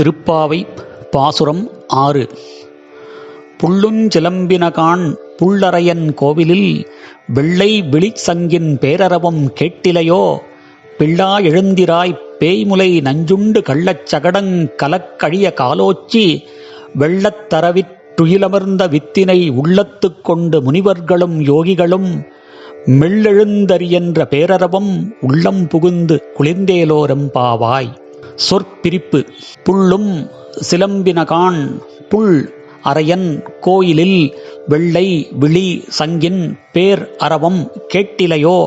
திருப்பாவை பாசுரம் ஆறு. புள்ளுஞ்சிலம்பினகான் புள்ளரையன் கோவிலில் வெள்ளை விழிச்சங்கின் பேரரவம் கேட்டிலையோ? பிள்ளா எழுந்திராய் பேய்முலை நஞ்சுண்டு கள்ளச் சகடங் கலக்கழிய காலோச்சி? வெள்ளத்தரவிற் துயிலமர்ந்த வித்தினை உள்ளத்துக் கொண்டு முனிவர்களும் யோகிகளும் மெல்லெழுந்தரியென்ற பேரரவம் உள்ளம் புகுந்து குளிர்ந்தேலோரம்பாவாய். சொற்பிரிப்பு. புள்ளும் சிலம்பினகான் புல் அரையன் கோயிலில் வெள்ளை விழி சங்கின் பேர் அரவம் கேட்டிலையோ?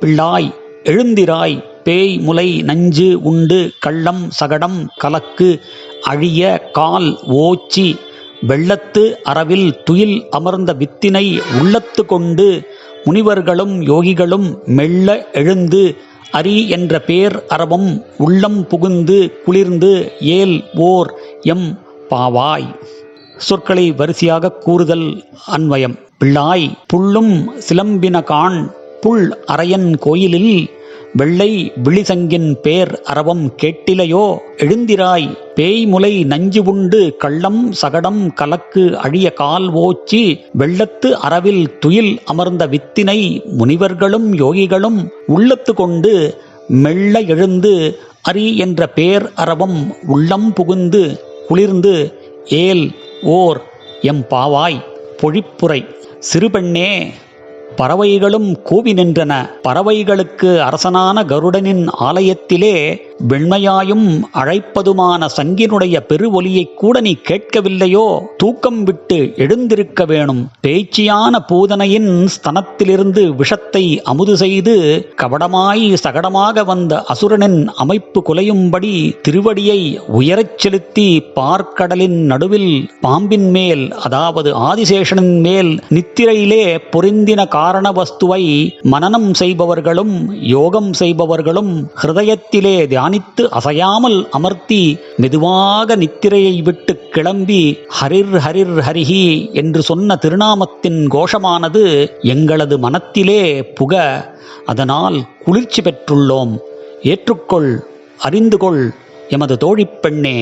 பிள்ளாய் எழுந்திராய் பேய் முலை நஞ்சு உண்டு கள்ளம் சகடம் கலக்கு அழிய கால் ஓச்சி வெள்ளத்து அறவில் துயில் அமர்ந்த வித்தினை உள்ளத்து கொண்டு முனிவர்களும் யோகிகளும் மெல்ல எழுந்து அரி என்ற பேர் அரவம் உள்ளம் புகுந்து குளிர்ந்து ஏல் ஓர் எம் பாவாய். சொற்களை வரிசையாக கூறுதல் அன்வயம். பிள்ளாய் புள்ளும் சிலம்பினகான் புல் அரையன் கோயிலில் வெள்ளை விழிசங்கின் பேர் அரவம் கேட்டிலையோ? எழுந்திராய் பேய்முலை நஞ்சு உண்டு கள்ளம் சகடம் கலக்கு அழிய கால் ஓச்சி வெள்ளத்து அறவில் துயில் அமர்ந்த வித்தினை முனிவர்களும் யோகிகளும் உள்ளத்து கொண்டு மெல்ல எழுந்து அரி என்ற பேர் அரவம் உள்ளம் புகுந்து குளிர்ந்து ஏல் ஓர் எம் பாவாய் பொழிப்புரை சிறுபெண்ணே பறவைகளும் கூவி நின்றன. பறவைகளுக்கு அரசனான கருடனின் ஆலயத்திலே வெண்மையாயும் அழைப்பதுமான சங்கினுடைய பெருவொலியைக் கூட நீ கேட்கவில்லையோ? தூக்கம் விட்டு எழுந்திருக்க வேணும். பேச்சியான பூதனையின் ஸ்தனத்திலிருந்து விஷத்தை அமுது செய்து கபடமாய் சகடமாக வந்த அசுரனின் அமைப்பு குலையும்படி திருவடியை உயரச் செலுத்தி பார்க்கடலின் நடுவில் பாம்பின் மேல் அதாவது ஆதிசேஷனின் மேல் நித்திரையிலே பொருந்தின காரண வஸ்துவை மனனம் செய்பவர்களும் யோகம் செய்பவர்களும் ஹிருதயத்திலே தியானித்து அசையாமல் அமர்த்தி மெதுவாக நித்திரையை விட்டு கிளம்பி ஹரிர் ஹரிர் ஹரிஹி என்று சொன்ன திருநாமத்தின் கோஷமானது எங்களது மனத்திலே புக அதனால் குளிர்ச்சி பெற்றுள்ளோம். ஏற்றுக்கொள் அறிந்து கொள் எமது தோழிப்பெண்ணே